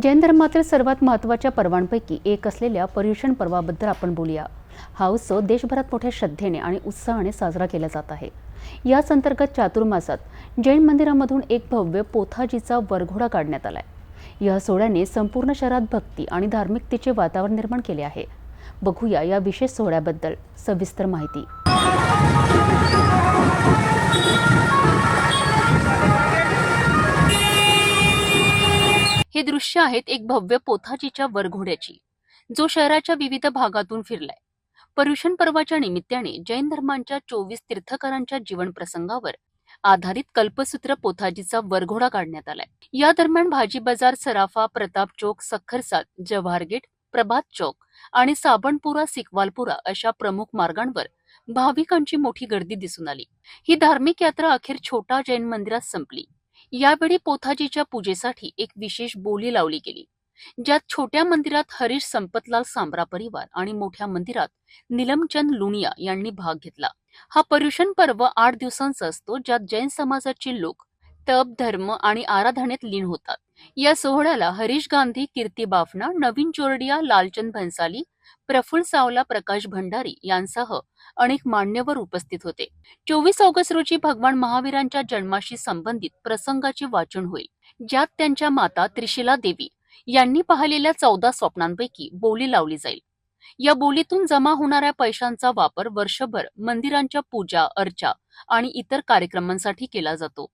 जैन धर्मातील सर्वात महत्त्वाच्या पर्वांपैकी एक असलेल्या पर्युषण पर्वाबद्दल आपण बोलूया. हा उत्सव देशभरात मोठ्या श्रद्धेने आणि उत्साहाने साजरा केला जात आहे. याच अंतर्गत चातुर्मासात जैन मंदिरामधून एक भव्य पोथाजीचा वरघोडा काढण्यात आलाय. या सोहळ्याने संपूर्ण शहरात भक्ती आणि धार्मिकतेचे वातावरण निर्माण केले आहे. बघूया या विशेष सोहळ्याबद्दल सविस्तर माहिती. हे दृश्य आहेत एक भव्य पोथाजीच्या वरघोड्याची जो शहराच्या विविध भागातून फिरलाय. पर्युषण पर्वाच्या निमित्ताने जैन धर्मांच्या चोवीस तीर्थकरांच्या जीवन प्रसंगावर आधारित कल्पसूत्र पोथाजीचा वरघोडा काढण्यात आलाय. या दरम्यान भाजी बाजार सराफा प्रताप चौक सखरसात जव्हार गेट प्रभात चौक आणि साबणपुरा सिकवालपुरा अशा प्रमुख मार्गांवर भाविकांची मोठी गर्दी दिसून आली. ही धार्मिक यात्रा अखेर छोटा जैन मंदिरात संपली. यावेळी पोथाजीच्या पूजेसाठी एक विशेष बोली लावली गेली ज्यात छोट्या मंदिरात हरीश संपतलाल सांबरा परिवार आणि मोठ्या मंदिरात निलमचंद लुणिया यांनी भाग घेतला. हा पर्युषण पर्व आठ दिवसांचा असतो ज्यात जैन समाजाचे लोक तप धर्म आणि आराधनेत लीन होतात. या सोहळ्याला हरीश गांधी कीर्ती बाफना नवीन चोरडिया लालचंद भन्साली प्रफुल्ल सावला प्रकाश भंडारी यांसह अनेक मान्यवर उपस्थित होते. चोवीस ऑगस्ट रोजी भगवान महावीरांच्या जन्माशी संबंधित प्रसंगाचे वाचन होईल ज्यात त्यांच्या माता त्रिशिला देवी यांनी पाहिलेल्या चौदा स्वप्नांपैकी बोली लावली जाईल. या बोलीतून जमा होणाऱ्या पैशांचा वापर वर्षभर मंदिरांच्या पूजा अर्चा आणि इतर कार्यक्रमांसाठी केला जातो.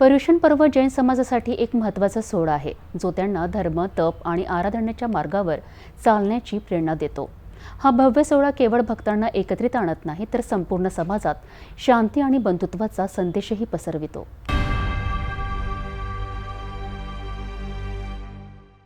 पर्युषण पर्व जैन समाजासाठी एक महत्त्वाचा सोहळा आहे जो त्यांना धर्म तप आणि आराधण्याच्या मार्गावर चालण्याची प्रेरणा देतो. हा भव्य सोहळा केवळ भक्तांना एकत्रित आणत नाही तर संपूर्ण समाजात शांती आणि बंधुत्वाचा संदेशही पसरवितो.